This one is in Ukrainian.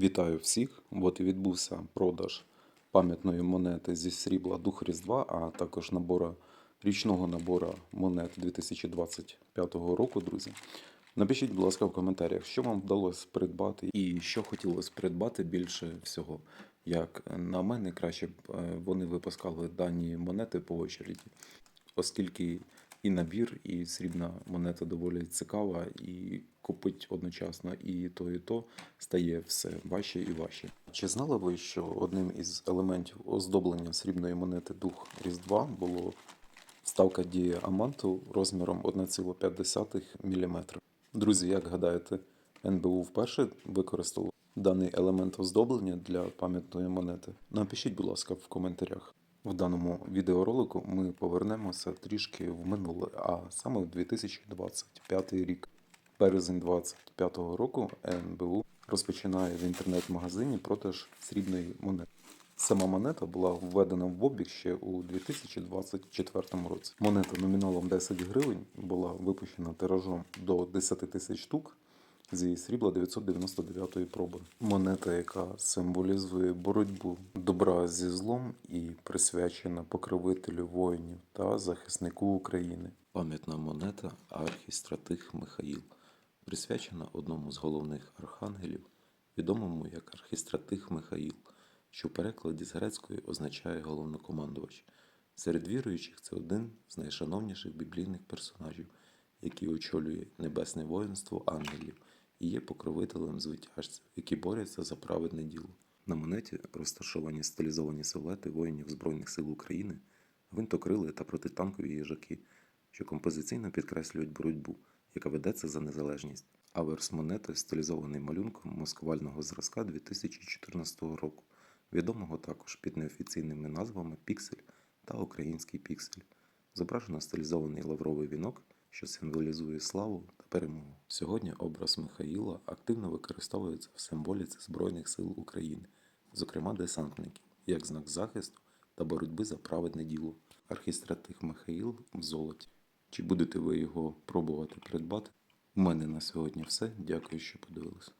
Вітаю всіх! От і відбувся продаж пам'ятної монети зі срібла Дух Різдва, а також набора річного набору монет 2025 року, друзі. Напишіть, будь ласка, в коментарях, що вам вдалося придбати і що хотілося придбати більше всього. Як на мене, краще б е, вони випускали дані монети по очереді, оскільки і набір, і срібна монета доволі цікава, і купить одночасно і то, і то стає все важче і важче. Чи знали ви, що одним із елементів оздоблення срібної монети Дух Різдва було вставка діаманту розміром 1,5 мм? Друзі, як гадаєте, НБУ вперше використало даний елемент оздоблення для пам'ятної монети? Напишіть, будь ласка, в коментарях. В даному відеоролику ми повернемося трішки в минуле, а саме в 2025 рік. Березень 2025 року НБУ розпочинає в інтернет-магазині продаж срібної монети. Сама монета була введена в обіг ще у 2024 році. Монета номіналом 10 гривень була випущена тиражом до 10 тисяч штук зі срібла 999 проби. Монета, яка символізує боротьбу добра зі злом і присвячена покровителю воїнів та захиснику України. Пам'ятна монета архістратих Михаїл, присвячена одному з головних архангелів, відомому як архістратих Михаїл, що в перекладі з грецької означає головнокомандувач. Серед віруючих це один з найшановніших біблійних персонажів, який очолює небесне воїнство ангелів і є покровителем звитяжців, які борються за праведне діло. На монеті розташовані стилізовані силуети воїнів Збройних сил України, гвинтокрили та протитанкові їжаки, що композиційно підкреслюють боротьбу, яка ведеться за незалежність. Аверс монети стилізований малюнком москвального зразка 2014 року, відомого також під неофіційними назвами Піксель та Український піксель. Зображено стилізований лавровий вінок, що символізує славу та перемогу. Сьогодні образ Михаїла активно використовується в символіці Збройних сил України, зокрема десантників, як знак захисту та боротьби за праведне діло. Архістратих Михаїл в золоті. Чи будете ви його пробувати придбати? У мене на сьогодні все. Дякую, що подивилися.